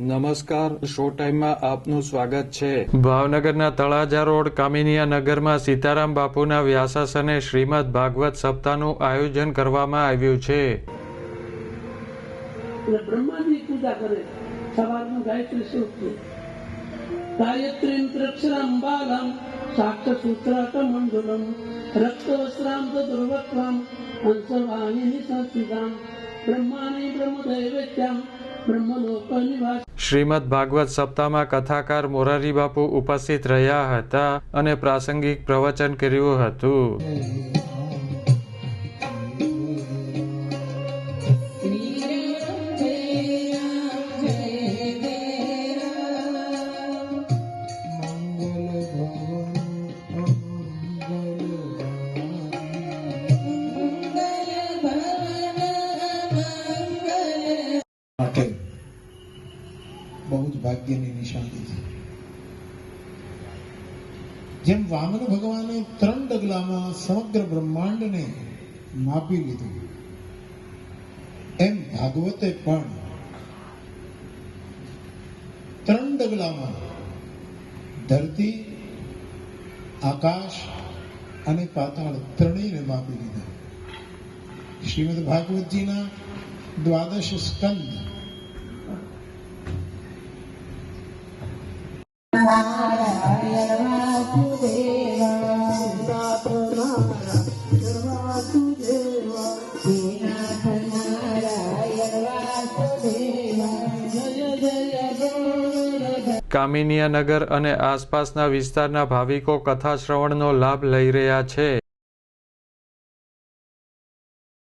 નમસ્કાર શો ટાઈમમાં આપનું સ્વાગત છે. ભાવનગરના તળાજા રોડ કામિનિયા નગરમાં સીતારામ બાપુના વ્યાસાસને શ્રીમદ ભાગવત સપ્તાહનું આયોજન કરવામાં આવ્યું છે. એટલે બ્રહ્માજી પૂજા કરે. સવારનું ગાયત્રી સૂત્ર. ગાયત્રી ત્રક્ષરામ બાલમ સાક્ષ સૂત્રાક મંડુલમ રક્ત વસ્ત્રામ દુર્વક્રામ હંસવાહિની સંસ્થિતામ બ્રહ્માની બ્રહ્મદૈવત્યામ શ્રીમદ ભાગવત સપ્તાહમાં કથાકાર મોરારી બાપુ ઉપસ્થિત રહ્યા હતા અને પ્રાસંગિક પ્રવચન કર્યું હતું. માટે બહુ જ ભાગ્યની નિશાની છે. જેમ વામન ભગવાને ત્રણ ડગલામાં સમગ્ર બ્રહ્માંડને માપી લીધું, એમ ભાગવતે પણ ત્રણ ડગલામાં ધરતી, આકાશ અને પાતાળ ત્રણેયને માપી લીધા. શ્રીમદ ભાગવતજીના દ્વાદશ સ્કંદ કામિનિયા નગર અને આસપાસના વિસ્તારના ભાવિકો કથા શ્રવણનો લાભ લઈ રહ્યા છે.